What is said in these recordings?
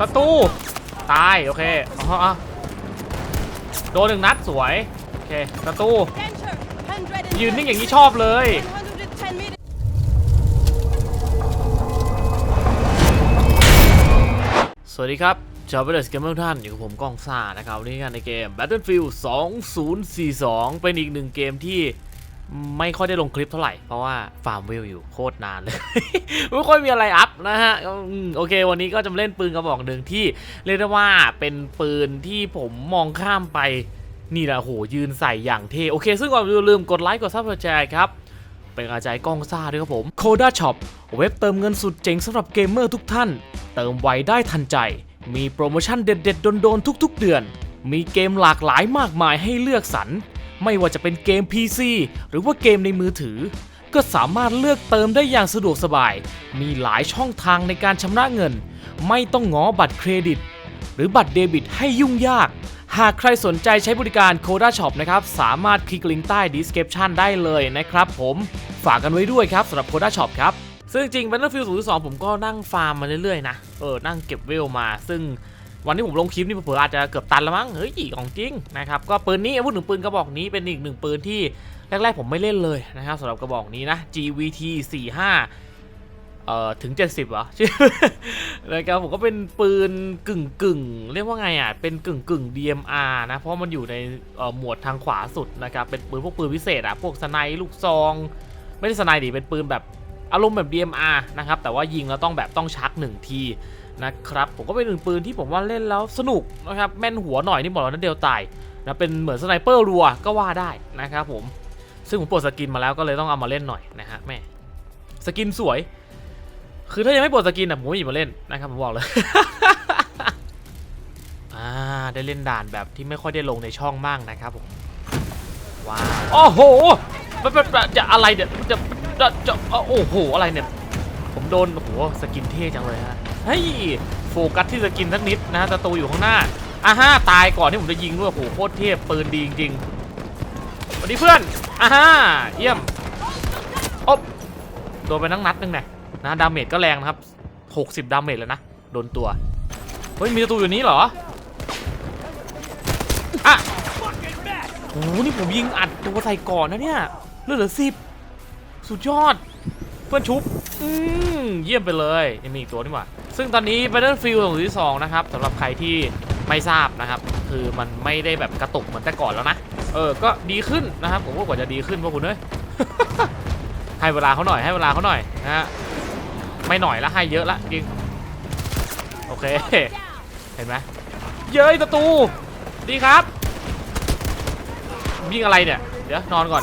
ศัตรูตาย โอเคอ๋ออ๋อโดนหนึ่งนัดสวย โอเคศัตรูยืนนิ่งอย่างนี้ชอบเลยสวัสดีครับชาวเบลสเกมเมอร์ทุกท่านอยู่กับผมก้องซ่านะครับวันนี้กันในเกม Battlefield 2042 เป็นอีกหนึ่งเกมที่ ไม่ค่อยได้ลงคลิปเท่าไหร่ เพราะว่าฟาร์มเวอยู่โคตรนานเลย ไม่ค่อยมีอะไรอัพนะฮะโอเค วันนี้ก็จะมาเล่นปืนกระบอกหนึ่งที่เรียกได้ว่าเป็นปืนที่ผมมองข้ามไปนี่แหละโหยืนใส่อย่างเท่โอเค ซึ่งก่อนอย่าลืมกดไลค์กดซับสไครต์ครับเป็นกำลังใจกล้องซ่าด้วยครับผม Coda Shop เว็บเติมเงินสุดเจ๋งสำหรับเกมเมอร์ทุกท่าน เติมไวได้ทันใจ มีโปรโมชั่นเด็ดๆโดนๆทุก ๆ เดือน มีเกมหลากหลายมากมายให้เลือกสรร ไม่ว่าจะเป็นเกม PC หรือว่าเกมในมือถือ ก็สามารถเลือกเติมได้อย่างสะดวกสบาย มีหลายช่องทางในการชำระเงิน ไม่ต้องง้อบัตรเครดิต หรือบัตรเดบิตให้ยุ่งยาก หากใครสนใจใช้บริการ Coda Shop นะครับ สามารถคลิกลิงก์ใต้ description ได้เลยนะครับผมฝากกันไว้ด้วยครับสำหรับ Coda Shop ครับซึ่งจริง Battlefield 0.2 ผมก็นั่งฟาร์มมาเรื่อยๆนะ เออ นั่งเก็บเวลมา ซึ่ง วันที่ผมลงคลิปนี่เผื่ออาจจะเกือบตันแล้วมั้งเฮ้ยของจริงนะครับก็ปืนนี้พูดถึงปืนกระบอกนี้เป็นอีกหนึ่งปืนที่แรกๆผมไม่เล่นเลยนะครับสำหรับกระบอกนี้นะ GVT 45เอ่อถึง 70เหรอชื่อนะครับผมก็เป็นปืนกึ่งกึ่งเรียกว่าไงอะเป็นกึ่งกึ่ง DMR นะเพราะมันอยู่ในหมวดทางขวาสุดนะครับเป็นปืนพวกปืนพิเศษอะพวกสไนลูกซอง ไม่ได้สไนดิเป็นปืนแบบอารมณ์แบบ DMR นะครับแต่ว่ายิงแล้วต้องแบบต้องชักหนึ่งที นะครับผมก็เป็นหนึ่งปืนที่ผมว่าเล่นแล้วสนุกนะครับแม่นหัวหน่อยนี่บอกแล้วนัดเดียวตายนะเป็นเหมือนสไนเปอร์รัวก็ว่าได้นะครับผมซึ่งผมปลดสกินมาแล้วก็เลยต้องเอามาเล่นหน่อยนะฮะแม่สกินสวย คือถ้ายังไม่ปลดสกินอะผมไม่หยิบมาเล่นนะครับผมบอกเลยอ่าได้เล่นด่านแบบที่ไม่ค่อยได้ลงในช่องบ้างนะครับผมว้าวโอ้โหมันเป็นจะอะไรเนี่ยจะจะจะโอ้โหอะไรเนี่ย ผมโดนโอ้โหสกินเท่จังเลยฮะ เฮ้ยโฟกัสที่สกินสักนิดนะฮะศัตรูอยู่ข้างหน้าอ่าฮะตายก่อนที่ผมจะยิงด้วยโหโคตรเทพปืนดีจริงๆสวัสดีเพื่อนอ่าฮะเยี่ยมอบโดนไปนั่งนัดหนึงเนี่ยนะดาเมจก็แรงนะครับ60 ดาเมจแล้วนะโดนตัวเฮ้ยมีศัตรูอยู่นี้เหรออะโอ้โหนี่ผมยิงอัดตัวใส่ก่อนนะเนี่ยเลือดเหลือสิบสุดยอด เพื่อนชุบ อืมเยี่ยมไปเลยยังมีอีกตัวนี่หว่าซึ่งตอนนี้ Battlefield 2042นะครับสำหรับใครที่ไม่ทราบนะครับ คือมันไม่ได้แบบกระตุกเหมือนแต่ก่อนแล้วนะ เออ ก็ดีขึ้นนะครับ ผมว่ากว่าจะดีขึ้นพวกคุณเอ้ย ให้เวลาเขาหน่อยให้เวลาเขาหน่อยนะฮะ ไม่หน่อยละให้เยอะละจริง โอเค เห็นไหมเย้ยประตู ดีครับ ยิงอะไรเนี่ย เดี๋ยวนอนก่อน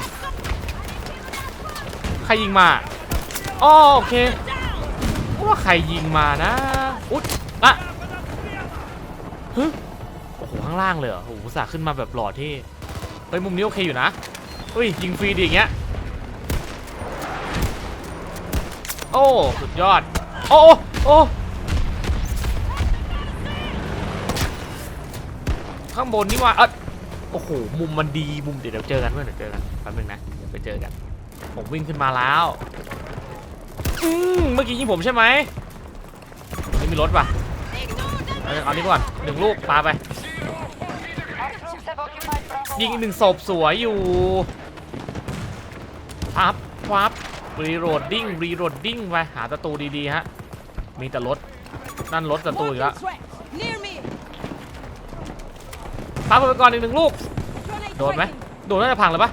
ใครยิงมา อ้อโอเคว่าใครยิงมานะ อุ๊ยอะฮึโอ้โหข้างล่างเลยเหรอโอ้โหสาขึ้นมาแบบหล่อที่เฮ้ยมุมนี้โอเคอยู่นะเฮ้ยยิงฟรีดีอย่างเงี้ย โอ้ สุดยอด โอ้โอ้โอ้ข้างบนนี่ว่าเออโอ้โห มุมมันดี มุมเดี๋ยวเดี๋ยวเจอกันเพื่อนเดี๋ยวเจอกันแป๊บนึงนะ เดี๋ยวไปเจอกัน ผมวิ่งขึ้นมาแล้ว อืมเมื่อกี้ยิงผมใช่ไหมนี่มีรถป่ะเอาเอานี่ก่อนหนึ่งลูกปาไป ยิงอีกหนึ่งศพสวยอยู่พับพับรีโหลดดิ้งรีโหลดดิ้งไปหาศัตรูดีๆฮะ มีแต่รถ นั่นรถศัตรูอีกแล้วปั๊บไปก่อนอีกหนึ่งลูก โดนไหมโดนน่าจะพังเลยปะ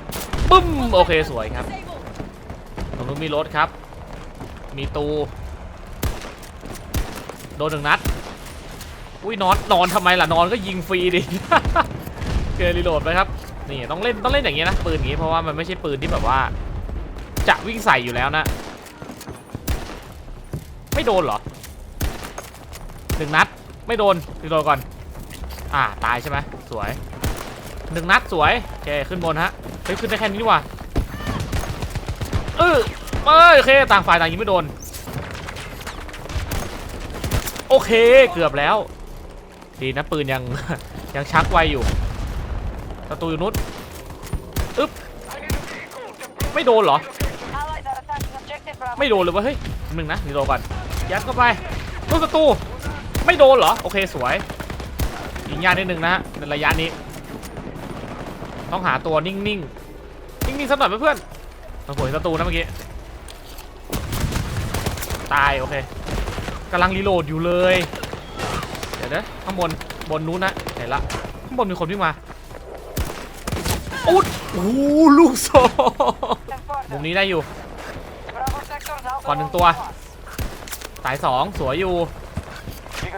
บึ้ม โอเคสวยครับ Disabled. ตรงนู้นมีรถครับ มีตู โดนหนึ่งนัด อุ้ยนอนนอนทำไมล่ะนอนก็ยิงฟรีดิ เกยรีโหลดไปครับ นี่ต้องเล่นต้องเล่นอย่างงี้นะปืนอย่างงี้เพราะว่ามันไม่ใช่ปืนที่แบบว่า จะวิ่งใส่อยู่แล้วนะ ไม่โดนเหรอหนึ่งนัด ไม่โดนรีโหลดก่อน อ่าตายใช่ไหมสวยหนึ่งนัดสวยโอเคขึ้นบนฮะเฮ้ยขึ้นได้แค่นี้ดีกว่าเออ เอ้ยโอเคต่างฝ่ายต่างยิงไม่โดน โอเคเกือบแล้ว ดีนะปืนยังยังชักไวอยู่ประตูอยู่นุชอึ๊บไม่โดนเหรอ ไม่โดนเลยวะเฮ้ยหนึ่งนะนี่โดนก่อนยัดเข้าไปลูกประตูไม่โดนเหรอ โอเคสวยยิงยากนิดนึงนะฮะในระยะนี้ ต้องหาตัวนิ่งๆ นิ่งๆสักหน่อยเพื่อนโอ้โหศัตรูนะเมื่อกี้ ตาย โอเคกำลังรีโหลดอยู่เลย เดี๋ยวนะข้างบนบนนู้นนะไหนละข้างบนมีคนวิ่งมาอุ๊ดโอ้ลูกโซ่มุมนี้ได้อยู่ก่อนหนึ่งตัว สายสองสวยอยู่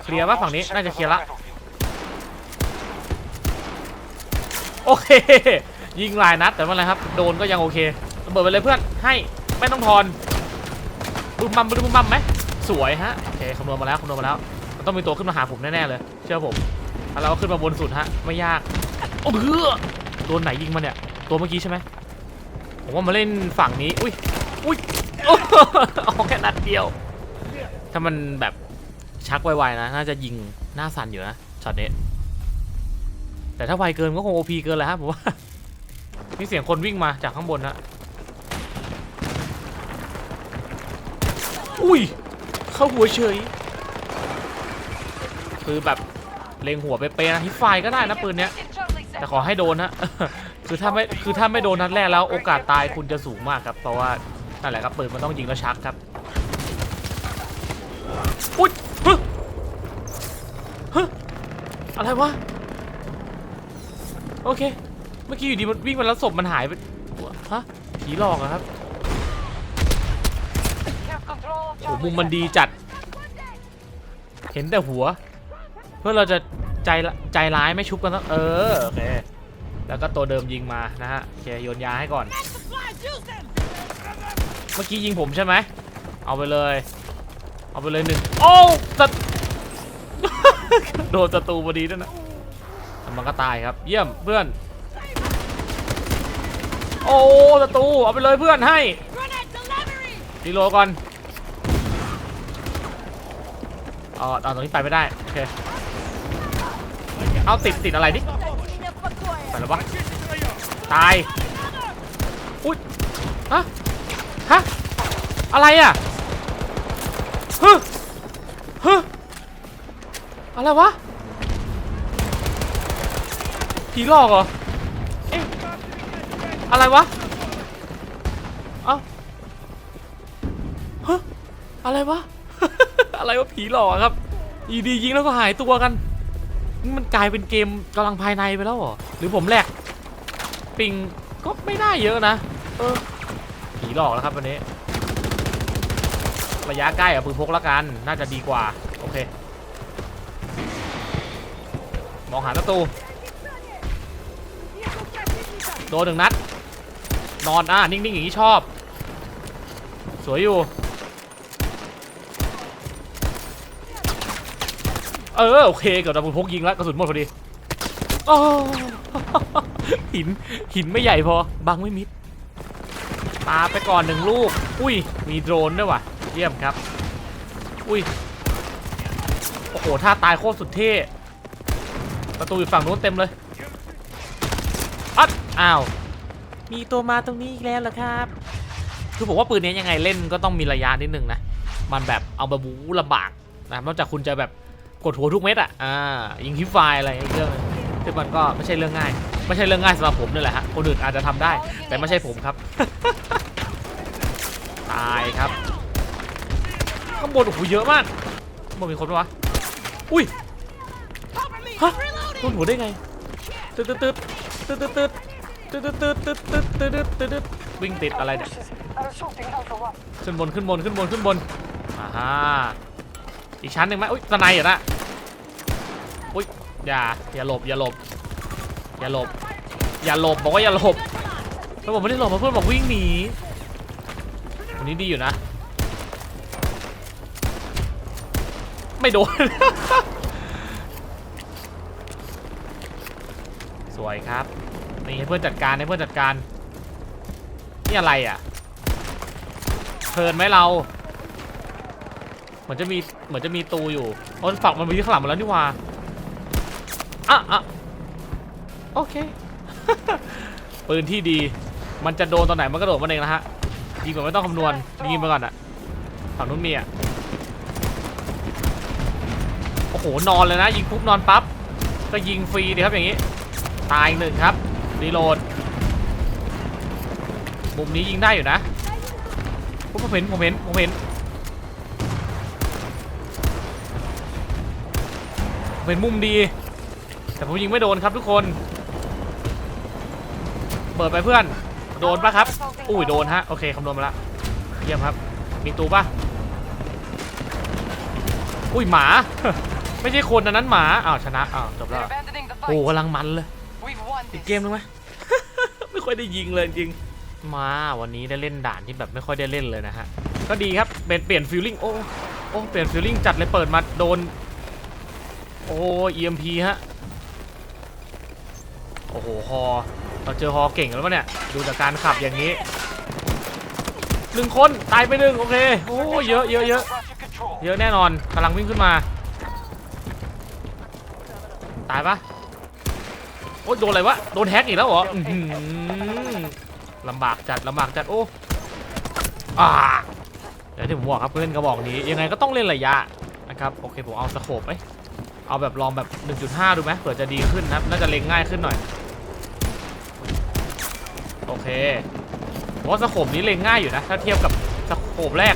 เคลียร์ปะฝั่งนี้น่าจะเคลียร์ละ โอเค ยิงหลายนัดแต่ไม่เป็นไรครับ โดนก็ยังโอเคระเบิดไปเลยเพื่อนให้ไม่ต้องทอน บึ้มบัมบึ้มบัมไหมสวยฮะโอเคคำนวณมาแล้วคำนวณมาแล้วมันต้องมีตัวขึ้นมาหาผมแน่ๆเลย เชื่อผมแล้วเราก็ขึ้นมาบนสุดฮะไม่ยากโอ้เพื่อโดนไหนยิงมาเนี่ยตัวเมื่อกี้ใช่ไหมผมว่ามาเล่นฝั่งนี้อุ้ยอุ้ยอ้เอาแค่นัดเดียว ถ้ามันแบบชักไวๆนะ น่าจะยิงหน้าสั่นอยู่นะช็อตนี้แต่ถ้าไวเกินก็คงโอพีเกินแล้วครับผมว่ามีเสียงคนวิ่งมาจากข้างบนนะ อุ้ย เข้าหัวเฉย คือแบบเล็งหัวไปเปนะฮิตไฟก็ได้นะปืนเนี้ย แต่ขอให้โดนนะคือถ้าไม่ คือถ้าไม่โดนนัดแรกแล้วโอกาสตายคุณจะสูงมากครับ เพราะว่านั่นแหละครับปืนมันต้องยิงแล้วชักครับอุ้ยฮึฮึอะไรวะ โอเค เมื่อกี้อยู่ดีมันวิ่งมาแล้วศพมันหายไป ฮะ ผีหลอกอะครับ โอ้มุมมันดีจัด เห็นแต่หัว เพื่อเราจะใจใจร้ายไม่ชุบกันต้งเออโอเคแล้วก็ตัวเดิมยิงมานะฮะโอเคโยนยาให้ก่อน เมื่อกี้ยิงผมใช่ไหมเอาไปเลย เอาไปเลยหนึ่งโอ้สัตโดนศัตรูพอดีด้วยนะมันก็ตายครับเยี่ยมเพื่อน โอ้ศัตรูเอาไปเลยเพื่อนให้ Grenade delivery! รีโลก่อน เอาเอาตรงนี้ไปไม่ได้ โอเค เอาติดติดอะไรดิไปแล้วปะตาย อุ้ยฮะฮะ อะไรอะฮึฮึอะไรวะ ผีหลอกเหรอ เอ๊ะ อะไรวะ เอ้าฮะอะไรวะ อะไรวะผีหลอกครับอีดียิงแล้วก็หายตัวกันนี่มันกลายเป็นเกมกำลังภายในไปแล้วหรอหรือผมแหลกปิงก็ไม่ได้เยอะนะเออผีหลอกแล้วครับวันนี้ ระยะใกล้อะปืนพกละกัน น่าจะดีกว่า โอเค มองหาประตูโดนหนึ่งนัด นอนอะนิ่งๆอย่างนี้ชอบ สวยอยู่ เออโอเคเกือบโดนปืนพกยิงแล้วกระสุนหมดพอดีโอ้หินหินไม่ใหญ่พอบังไม่มิดปาไปก่อนหนึ่งลูก อุ้ย มีโดรนด้วยว่ะ เยี่ยมครับ อุ้ย โอ้โห ท่าตายโคตรสุดเท่ ประตูอยู่ฝั่งนู้นเต็มเลย อัด อ้าว มีตัวมาตรงนี้อีกแล้วเหรอครับ คือผมว่าปืนนี้ยังไงเล่นก็ต้องมีระยะนิดนึงนะ มันแบบเอามาบู๊ลำบากนะ นอกจากคุณจะแบบ กดหัวทุกเม็ดอะอ่ายิงฮิปไฟอะไรอีกเรื่องนึงซึ่งมันก็ไม่ใช่เรื่องง่าย ไม่ใช่เรื่องง่ายสำหรับผมนี่แหละฮะคนอื่นอาจจะทำได้ แต่ไม่ใช่ผมครับ ตายครับข้างบนโอ้โหเยอะมากข้างบนมีคนปะวะอุ้ย Cover me! Huh? Reloading! โดนหัวได้ไงตึ๊ดตึ๊ดตึ๊ดตึ๊ดตึ๊ดตึ๊ดตึ๊ดตึ๊ดตึ๊ดตึ๊ดตึ๊ดตึ๊ดตึ๊ดตึ๊ดวิ่งติดอะไรเนี่ยขึ้นบนขึ้นบนขึ้นบนขึ้นบนอ่าฮะ อีกชั้นหนึ่งไหมอุ้ยสไนด์เหรอนะอุ้ยอย่าอย่าหลบอย่าหลบอย่าหลบอย่าหลบบอกว่าอย่าหลบแล้วผมไม่ได้หลบเพราะเพื่อนบอกวิ่งหนีวันนี้ดีอยู่นะ ไม่โดน สวยครับนี่ให้เพื่อนจัดการให้เพื่อนจัดการนี่อะไรอะเพลินไหมเรา เหมือนจะมีเหมือนจะมีตูอยู่โอ้ฝักมันมีที่ข้างหลังมาแล้วนี่ว่าอะอะโอเค ปืนที่ดี มันจะโดนตอนไหนมันก็โดดมันเองนะฮะ ยิงแบบไม่ต้องคำนวณ ยิงไปก่อนอะฝั่งนู้นมีอะโอ้โห นอนเลยนะ ยิงปุ๊บนอนปั๊บ ก็ยิงฟรีดีครับอย่างนี้ ตายหนึ่งครับ รีโหลด มุมนี้ยิงได้อยู่นะ ผมเห็น ผมเห็น ผมเห็น ผม เห็นมุมดี แต่ผมยิงไม่โดนครับทุกคน เปิดไปเพื่อน โดนปะครับ อุ้ยโดนฮะ โอเคคำนวณมาละ เยี่ยมครับ มีตูปะอุ้ยหมา ไม่ใช่คนนั้นหมา อ้าวชนะ อ้าวจบแล้ว โอ้กำลังมันเลย อีกเกมนึงไหม ไม่ค่อยได้ยิงเลยจริง มาวันนี้ได้เล่นด่านที่แบบไม่ค่อยได้เล่นเลยนะฮะ ก็ดีครับ เป็นเปลี่ยนฟิลลิ่ง โอ้ โอ้ เปลี่ยนฟิลลิ่งจัดเลยเปิดมาโดน โอ้ EMP ฮะ โอ้โหฮอเราเจอฮอเก่งแล้วปะเนี่ย ดูจากการขับอย่างนี้หนึ่งคนตายไปหนึ่งโอเค โอ้เยอะเยอะเยอะเยอะแน่นอนกำลังวิ่งขึ้นมา ตายปะโอ้ยโดนอะไรวะ โดนแฮกอีกแล้วเหรอลำบากจัดลำบากจัดโอ้อ่าเดี๋ยวที่ผมบอกครับเล่อนกระบอกนี้ ยังไงก็ต้องเล่นระยะนะครับ โอเค ผมเอาสโคปไหม เอาแบบลองแบบ 1.5 ดูไหมเผื่อจะดีขึ้นนะน่าจะเล็งง่ายขึ้นหน่อย โอเคเพราะสโคปนี้เล็งง่ายอยู่นะ ถ้าเทียบกับสโคปแรก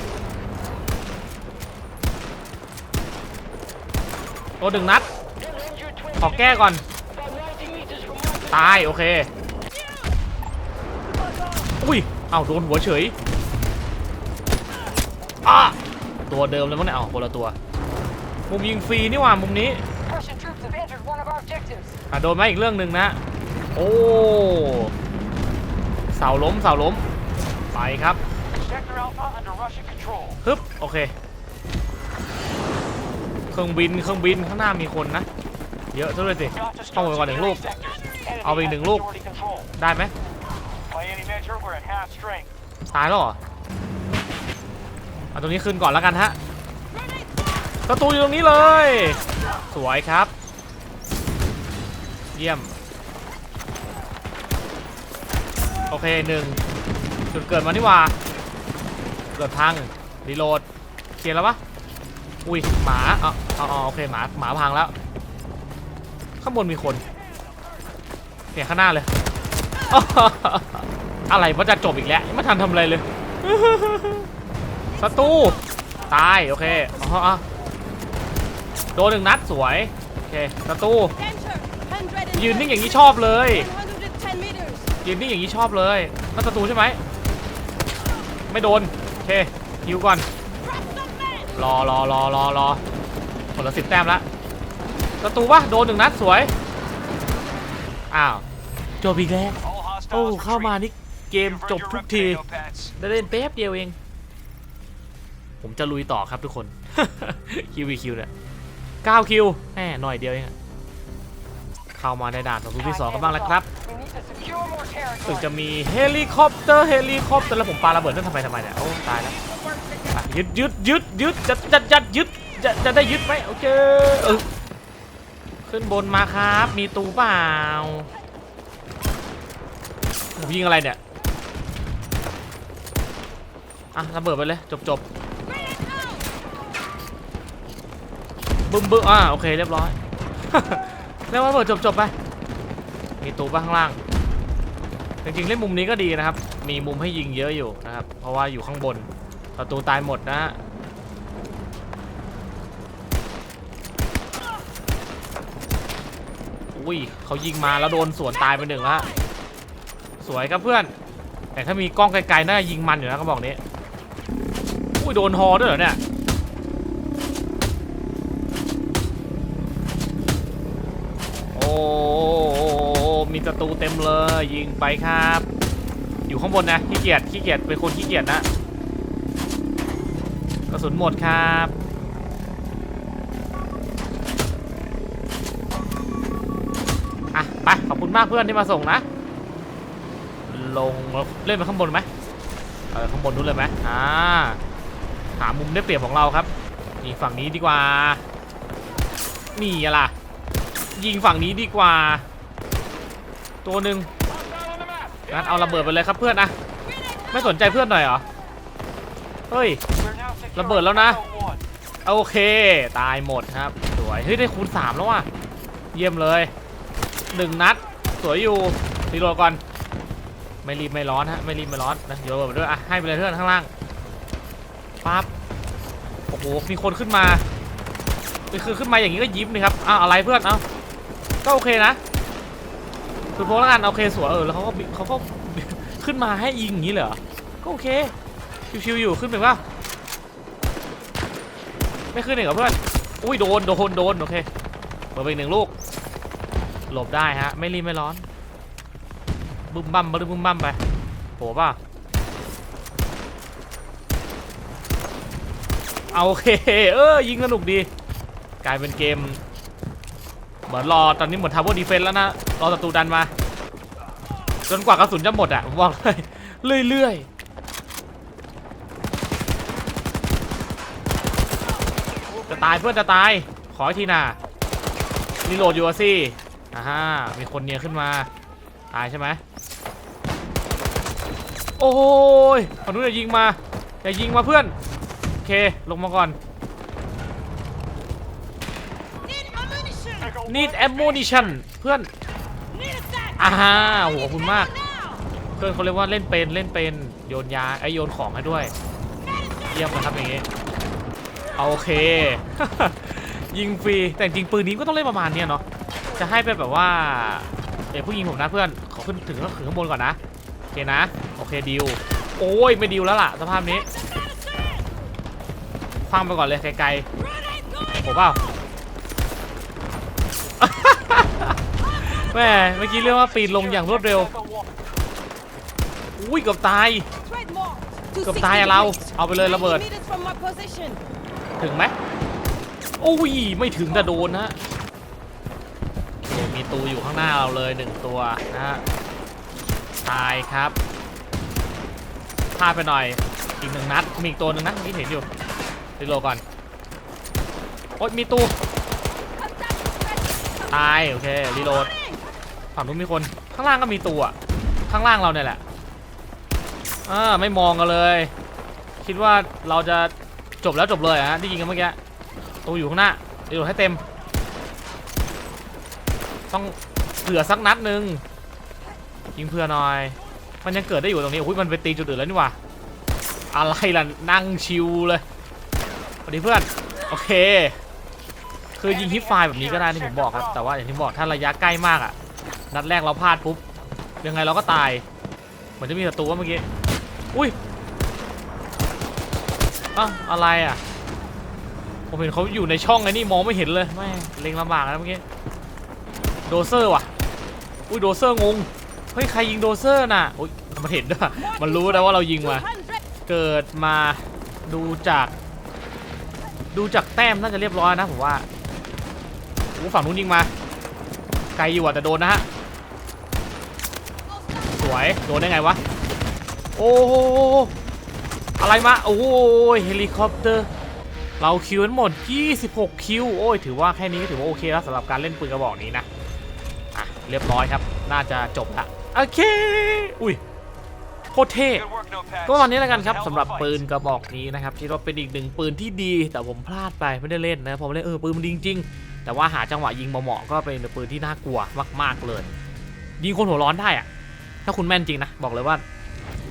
ตัวหนึ่งนัด ขอแก้ก่อน ตาย โอเค อุ้ย เอ้าโดนหัวเฉยอะตัวเดิมเลยมั้งเนี่ยเอาคนละตัว มุมยิงฟรีนี่หว่ามุมนี้ Russian troops have entered one of our objectives. อะโดนไหมอีกเรื่องหนึ่งนะ โอ้เสาล้มเสาล้มไปครับ Sector Alpha under Russian control. ฮึบโอเค เครื่องบินเครื่องบินข้างหน้ามีคนนะ เยอะซะด้วยสิ Got to ต้อง start ไปก่อนหนึ่งลูก securing sectors. Enemy เอาไปอีกหนึ่งลูก majority control. ได้ไหม By any measure, we're at half strength. ตายแล้วเหรอเอาตรงนี้ขึ้นก่อนแล้วกันฮะ ประตูอยู่ตรงนี้เลย สวยครับ เยี่ยม โอเคหนึ่งจุดเกิดมานี่ว่า เกิดพังรีโหลดเคลียร์แล้วปะอุ้ยหมาอ๋ออโอเคหมาหมาพังแล้ว ข้างบนมีคนเนี่ยข้างหน้าเลย อะไรว่าจะจบอีกแล้วไม่ทันทำอะไรเลยศัตรูตาย โอเคอ๋ออ๋อ โดนหนึ่งนัดสวย โอเคศัตรู Enter. 100ยืนนิ่งอย่างนี้ชอบเลย110 meters. ยืนนิ่งอย่างนี้ชอบเลยนั่นศัตรูใช่ไหมไม่โดน โอเคฮิวก่อน Drop the man. รอรอรอรอรอคนละสิบแต้มละศัตรูปะโดนหนึ่งนัดสวย อ้าวจบอีกแล้ว All hostiles โอ้ retreat. เข้ามานี่เกม You've จ earned บ your ทุกที reputation, Pats. ได้เล่นแป๊บเดียวเอง ผมจะลุยต่อครับทุกคนคิววีคิวเนี่ย 9คิวแหมหน่อยเดียวเองอะเข้ามาในด่านของทุกที่สองกันบ้างแล้วครับถึงจะมีเฮลิคอปเตอร์เฮลิคอปเตอร์แล้วผมปาระเบิดนั่นทำไมทำไมเนี่ยโอ้ตายแล้วยึดยึดยึดยึดจะจะจะยึดจะจะได้ยึดไหมโอเคเออขึ้นบนมาครับ มีตูเปล่ายิงอะไรเนี่ยอะระเบิดไปเลยจบจบ บึ้มบึ้มอ่าโอเคเรียบร้อยเรียกว่าเบิดจบจบไปมีตูป่ะข้างล่าง จริงๆเล่นมุมนี้ก็ดีนะครับ มีมุมให้ยิงเยอะอยู่นะครับ เพราะว่าอยู่ข้างบนประตูตายหมดนะฮะอุ้ยเขายิงมาแล้วโดนสวนตายไปหนึ่งแล้วฮะสวยครับเพื่อน แต่ถ้ามีกล้องไกลๆน่าจะยิงมันอยู่นะเขาบอกนี้ อุ้ยโดนฮอด้วยเหรอเนี่ย ศัตรูเต็มเลย ยิงไปครับ อยู่ข้างบนนะขี้เกียจขี้เกียจเป็นคนขี้เกียจนะกระสุนหมดครับอะไปขอบคุณมากเพื่อนที่มาส่งนะ ลงเล่นไปข้างบนไหมเออข้างบนนู้นเลยไหมอ่าหามุมได้เปรียบของเราครับนี่ฝั่งนี้ดีกว่านี่อะล่ะ ยิงฝั่งนี้ดีกว่า ตัวหนึ่งงั้นเอาระเบิดไปเลยครับเพื่อนนะไม่สนใจเพื่อนหน่อยเหรอเฮ้ยระเบิดแล้วนะโอเค ตายหมดครับสวยเฮ้ยได้คูณสามแล้วว่ะเยี่ยมเลยหนึ่งนัดสวยอยู่รีโหลดก่อนไม่รีบไม่ร้อนฮะไม่รีบไม่ร้อนนะเดี๋ยวไปด้วยอะให้ไปเลยเพื่อนข้างล่างปั๊บโอ้โหมีคนขึ้นมาคือขึ้นมาอย่างนี้ก็ยิ้มเลยครับอ้าวอะไรเพื่อนเอ้าก็โอเคนะ คือโพแล้วกันโอเคสวยเออแล้วเขาก็เขาก็ ขึ้นมาให้ยิงอย่างนี้เหรอก็โอเคชิวๆอยู่ขึ้นไปป่ะไม่ขึ้นเลยเหรอเพื่อนอุ้ยโดนโดนโดนโอเคเปิดไปหนึ่งลูก หลบได้ฮะ ไม่รีบไม่ร้อนบึ้มบั้มบึ้มบึ้มบั้มไปโหป่ะเอาโอเคเออยิงสนุกดี กลายเป็นเกม เหมือนรอตอนนี้เหมือนทาวเวอร์ดีเฟนแล้วนะ รอศัตรูดันมา จนกว่ากระสุนจะหมดอะผมบอกเลยเรื่อยๆจะตายเพื่อนจะตาย ขอทีน่ะรีโหลดอยู่สิอ่าฮะมีคนเนียขึ้นมา ตายใช่ไหมโอ้ยฝั่งนู้นอย่ายิงมา อย่ายิงมาเพื่อน โอเค ลงมาก่อน Need ammunition. เพื่อน อ่าฮะโหขอบคุณมาก เพื่อนเขาเรียกว่าเล่นเป็นเล่นเป็นโยนยาไอโยนของให้ด้วย เยี่ยมครับอย่างงี้โอเค ยิงฟรีแต่จริงปืนนี้ก็ต้องเล่นประมาณเนี้ยเนาะจะให้เป็นแบบว่าเดี๋ยวผู้ยิงผมนะเพื่อนขอขึ้นถึงก็ถึงข้างบนก่อนนะโอเคนะโอเคดิวโอ้ยไม่ดิวแล้วล่ะสภาพนี้ฟังไปก่อนเลยไกลๆผมเปล่า แม่เมื่อกี้เรียกว่าปีนลงอย่างรวดเร็ว อุ้ยเกือบตาย เกือบตายอะเรา เอาไปเลยระเบิด ถึงไหมโอ้ย ไม่ถึงแต่โดนนะมีตูอยู่ข้างหน้าเราเลยหนึ่งตัวนะฮะ ตายครับพลาดไปหน่อย อีกหนึ่งนัด มีอีกตัวหนึ่งนะที่เห็นอยู่รีโหลก่อน โอ๊ยมีตูตาย โอเครีโหลด ฝั่งนู้นมีคน ข้างล่างก็มีตัว ข้างล่างเราเนี่ยแหละอ่าไม่มองกันเลย คิดว่าเราจะจบแล้วจบเลยฮะที่ยิงกันเมื่อกี้ตัวอยู่ข้างหน้ารีโหลดให้เต็ม ต้องเผื่อสักนัดหนึ่งยิงเผื่อหน่อย มันยังเกิดได้อยู่ตรงนี้อุ้ยมันไปตีจุดอื่นแล้วนี่หว่าอะไรล่ะนั่งชิวเลยสวัสดีเพื่อนโอเค คือยิงฮิปไฟล์แบบนี้ก็ได้ที่ผมบอกครับ แต่ว่าอย่างที่บอกถ้าระยะใกล้มากอะ นัดแรกเราพลาดปุ๊บยังไงเราก็ตาย เหมือนจะมีศัตรูว่าเมื่อกี้ อุ้ยอ้าวอะไรอะ ผมเห็นเขาอยู่ในช่องไอ้นี่มองไม่เห็นเลยไม่เล็งลำบากนะเมื่อกี้ โดเซอร์ว่ะ อุ้ยโดเซอร์งง เฮ้ยใครยิงโดเซอร์น่ะอุ้ยมันเห็นด้วย มันรู้นะว่าเรายิงมา เกิดมาดูจาก ดูจากแต้มน่าจะเรียบร้อยนะผมว่าโอ้ฝั่งนู้นยิงมา ไกลอยู่อะแต่โดนนะฮะ วยโดนได้ไงวะ โอ้โหอะไรมา โอ้ยเฮลิคอปเตอร์ เราคิวทั้งหมด 26 คิว โอ้ย ถือว่าแค่นี้ก็ถือว่าโอเคแล้วสำหรับการเล่นปืนกระบอกนี้นะ อะ เรียบร้อยครับ น่าจะจบละ โอเค อุ้ยโคตรเท่ก็วันนี้แล้วกันครับสำหรับปืนกระบอกนี้นะครับที่ว่าเป็นอีกหนึ่งปืนที่ดี แต่ผมพลาดไปไม่ได้เล่นนะผมเล่นเออปืนมันดีจริงๆแต่ว่าหาจังหวะยิงเหมาะๆก็เป็นปืนที่น่ากลัวมาก ๆเลย ยิงคนหัวร้อนได้อะ ถ้าคุณแม่นจริงนะ บอกเลยว่า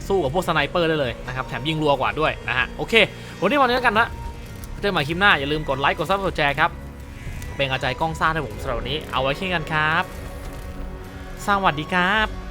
สู้กับพวกสไนเปอร์ได้เลยนะครับ แถมยิงรัวกว่าด้วยนะฮะ โอเค วันนี้วันนี้แล้วกันนะเจอกันใหม่คลิปหน้า อย่าลืมกดไลค์ กดซับกดแชร์ครับ เป็นกำลังใจกล้องซ่าให้ผมสำหรับวันนี้ เอาไว้เช่นกันครับ สวัสดีครับ